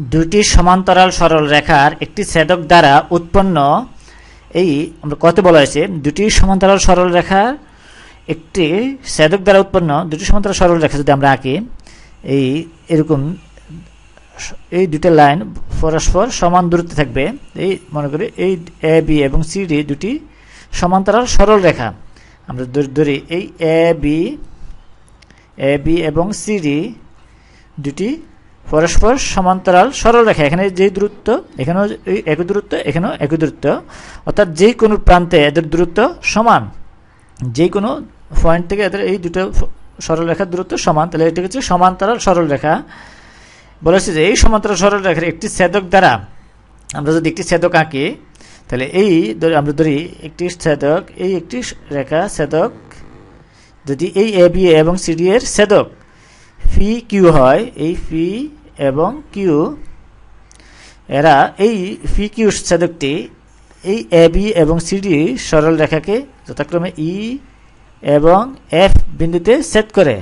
দুটি সমান্তরাল সরল রেখার একটি ছেদক দ্বারা উৎপন্ন এই আমরা কত বলা হয়েছে? দুটি সমান্তরাল সরল রেখার একটি ছেদক দ্বারা উৎপন্ন দুটি সমান্তরাল সরল রেখা যদি আমরা আঁকি, এই এরকম এই দুটো লাইন পরস্পর সমান দূরত্বে থাকবে। এই মনে করি এই এ বি এবং সি ডি দুটি সমান্তরাল সরল রেখা। আমরা ধরি- এই এ বি এ বি এবং সি ডি দুটি পরস্পর সমান্তরাল, সরল রেখা, এখানে যে দূরত্ব, এখানেও একই দূরত্ব, এখানেও একই দূরত্ব। অর্থাৎ যে কোনো প্রান্তে এদের দূরত্ব সমান। যে কোনো পয়েন্ট থেকে এদের এই দুটো সরল রেখার দূরত্ব সমান। তাহলে এটা হচ্ছে সমান্তরাল, সরল রেখা। বলেছে যে এই সমান্তরাল, সরল রেখার একটি ছেদক দ্বারা আমরা যদি একটি ছেদক আঁকি, তাহলে এই আমরা ধরি একটি ছেদক, এই একটি রেখা ছেদক। যদি এই এ বি এবং সিডি এর ছেদক ফি কিউ হয়, এই ফি এবং কিউ এরা এই ফি কিউ ছেদকটি এই এ বি এবং সিডি সরল রেখাকে যথাক্রমে ই এবং এফ বিন্দুতে সেট করে।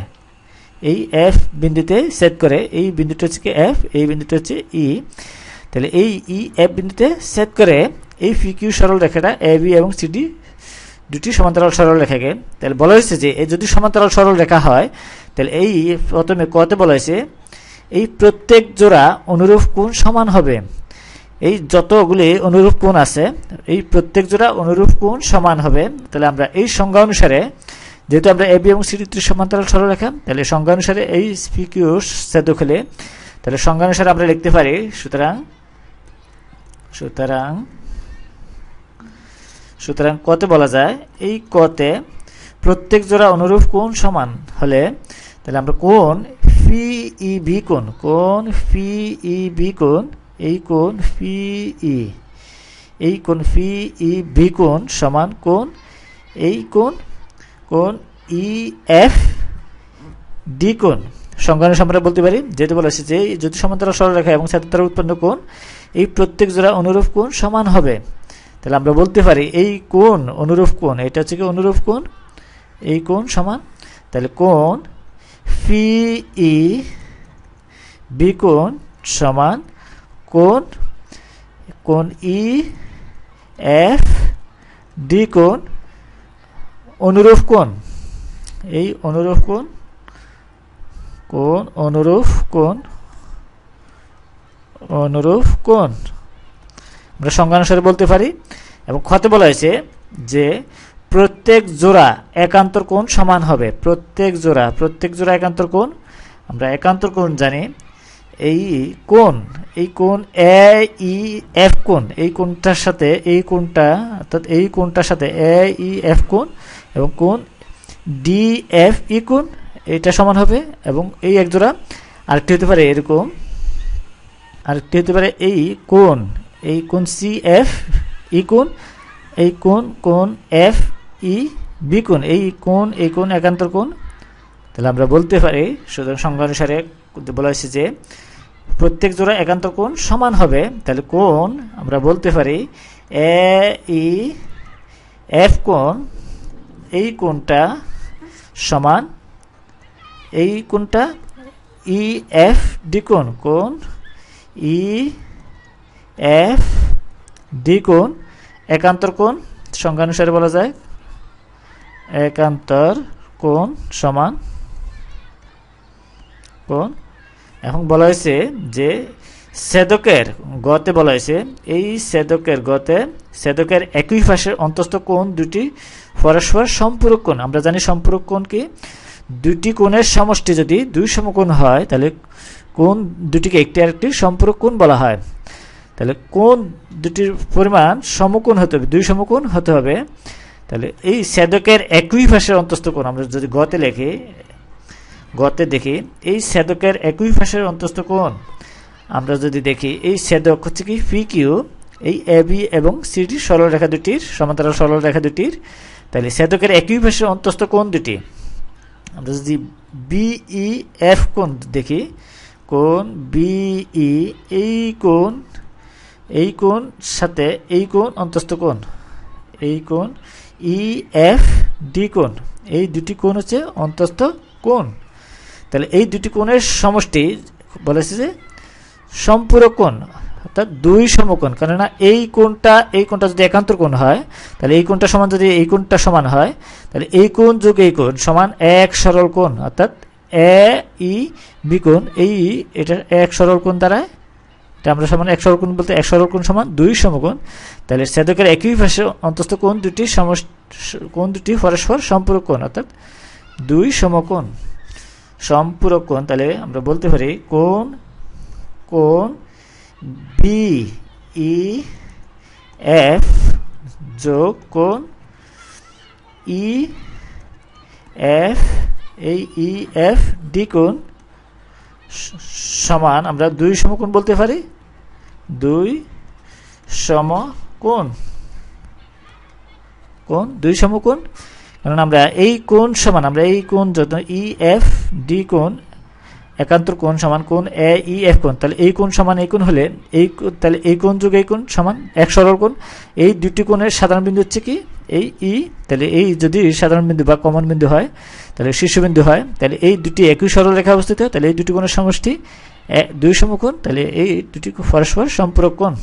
এই এফ বিন্দুতে সেট করে, এই বিন্দুটা হচ্ছে কি এফ এই বিন্দুটা হচ্ছে ই তাহলে এই ই এফ বিন্দুতে সেট করে এই ফি কিউ সরল রেখাটা এ বি এবং সিডি দুটি সমান্তরাল সরল রেখাকে। তাহলে বলা হয়েছে যে যদি সমান্তরাল সরল রেখা হয়, তাহলে এই প্রথমে কতে বলা হয়েছে এই প্রত্যেক জোড়া অনুরূপ কোণ সমান হবে। এই যতগুলি অনুরূপ কোণ আছে, এই প্রত্যেক জোড়া অনুরূপ কোণ সমান হবে। তাহলে আমরা এই সংজ্ঞা অনুসারে, যেহেতু আমরা এবি এবং সিডি ত্রি সমান্তরাল সরলরেখা, তাহলে সংজ্ঞা অনুসারে এই পিকিউ সেদ্ধ খেলে, তাহলে সংজ্ঞা অনুসারে আমরা লিখতে পারি, সুতরাং সুতরাং সুতরাং কতে বলা যায়, এই কতে প্রত্যেক জোড়া অনুরূপ কোণ সমান হলে, তাহলে আমরা কোণ ফি ই বি কোণ কোণ ফি ই বি কোণ, এই কোণ ফি ই এই কোণ ফি ই বি কোণ সমান কোণ, এই কোণ কোণ ই এফ ডি কোণ। সংজ্ঞানুসারে আমরা বলতে পারি, যেহেতু বলা হয়েছে যে যদি সমান্তরাল সরলরেখা এবং সাথে দ্বারা উৎপন্ন কোণ, এই প্রত্যেক জোড়া অনুরূপ কোণ সমান হবে। তাহলে আমরা বলতে পারি, এই কোণ অনুরূপ কোণ, এটা হচ্ছে কি অনুরূপ কোণ, এই কোণ সমান, তাহলে কোণ ফি ই বি কোণ সমান কোণ কোণ ই এফ ডি কোণ, অনুরূপ কোণ। এই অনুরূপ কোণ কোণ, অনুরূপ কোণ অনুরূপ কোণ। আমরা সংজ্ঞানুসারে বলতে পারি এবং ক্ষতে বলা হয়েছে যে প্রত্যেক জোড়া একান্তর কোণ সমান হবে। প্রত্যেক জোড়া প্রত্যেক জোড়া একান্তর কোণ? আমরা একান্তর কোণ জানি। এই কোণ এই কোণ এ ই এফ কোণ, এই কোণটার সাথে, এই কোণটা, অর্থাৎ এই কোণটার সাথে এ ই এফ কোণ এবং কোণ ডি এফ ই কোণ, এটা সমান হবে এবং এই এক জোড়া আরেকটি হতে পারে এরকম। আরেকটি হতে পারে এই কোণ এই কোণ সি এফ ই কোণ, এই কোণ কোণ এফ ই, বি কোণ, এই কোণ এই কোণ, একান্তর কোণ। তাহলে আমরা বলতে পারি, সুতরাং সংজ্ঞা অনুসারে বলা হয়েছে যে প্রত্যেক জোড়া একান্ত কোণ সমান হবে। তাহলে কোণ, আমরা বলতে পারি, এ, ই, এফ কোণ, এই কোণটা সমান, এই কোণটা ই, এফ, ডি কোণ কোণ, ই, এফ, ডি কোণ, একান্তর কোণ। সংজ্ঞানুসারে বলা যায় একান্তর কোণ সমান কোণ। এখন বলা হয়েছে যে সেদকের গতে বলা হয়েছে, এই সেদকের গতে সেদকের একই পাশের অন্তস্থ কোণ দুটি পরস্পর সম্পূরক কোণ। আমরা জানি সম্পূরক কোণ কি? দুটি কোণের সমষ্টি যদি দুই সমকোণ হয়, তাহলে কোণ দুটিকে একটি আরেকটি সম্পূরক কোণ বলা হয়। তাহলে কোণ দুটির পরিমাণ সমকোণ হতে হবে, দুই সমকোণ হতে হবে। তাহলে এই সেদকের একই পাশের অন্তস্থ কোণ আমরা যদি গতে লেখি, গতে দেখি, এই সেদকের একই পাশের অন্তস্থ কোণ আমরা যদি দেখি, এই সেদক হচ্ছে কি? ফি কিউ এই এ বি এবং সিডি সরলরেখা দুটির, সমান্তরাল সরলরেখা দুটির। তাহলে সেদকের একই পাশের অন্তস্থ কোণ দুটি? আমরা যদি বিই এফ কোণ দেখি কোণ বিই এই কোণ এই কোণ সাথে এই কোণ অন্তস্থ কোণ এই কোণ ই, এফ, ডি কোণ। এই দুটি কোণ হচ্ছে অন্তস্থ কোণ। তাহলে এই দুটি কোণের সমষ্টি বলেছে যে সম্পূরক কোণ, অর্থাৎ দুই সমকোণ। কেননা এই কোণটা এই কোণটা যদি একান্তর কোণ হয়, তাহলে এই কোণটা সমান যদি এই কোণটা সমান হয়, তাহলে এই কোণ যোগ এই কোণ সমান এক সরল কোণ, অর্থাৎ এ, ই, বি কোণ। এই এটা এক সরল কোণ দ্বারা আমরা সমান এক সরল বলতে এক সরল সমান দুই সমকোণ। তাহলে ছেদকের একই পাশে অন্তস্থ কোণ দুটি সমস কোণ দুটি পরস্পর সম্পূরক কোণ, অর্থাৎ দুই সমকোণ সম্পূরক কোণ। তাহলে আমরা বলতে পারি কোণ কোণ বি ই এফ যোগ কোণ ই এফ এই ই এফ ডি কোণ সমান, আমরা দুই সমকোণ বলতে পারি? দুই সমকোণ। কোণ? দুই সমকোণ। কারণ আমরা এই কোণ সমান, আমরা এই কোণ যত ই এফ ডি কোণ, একান্তর কোণ সমান কোণ এ ই এফ কোণ। তাহলে এই কোণ সমান এই কোণ হলে এই তাহলে এই কোণ যোগ এই কোণ সমান এক সরল কোণ। এই দুটি কোণের সাধারণ বিন্দু হচ্ছে কি? এই ই তাহলে এই যদি সাধারণ বিন্দু বা কমন বিন্দু হয়, তাহলে শীর্ষবিন্দু হয়, তাহলে এই দুটি একই সরল রেখা অবস্থিত, তাহলে এই দুটি কোণের সমষ্টি দুই সমকোণ তাহলে এই দুটি পরস্পর সম্পর্ক কোণ?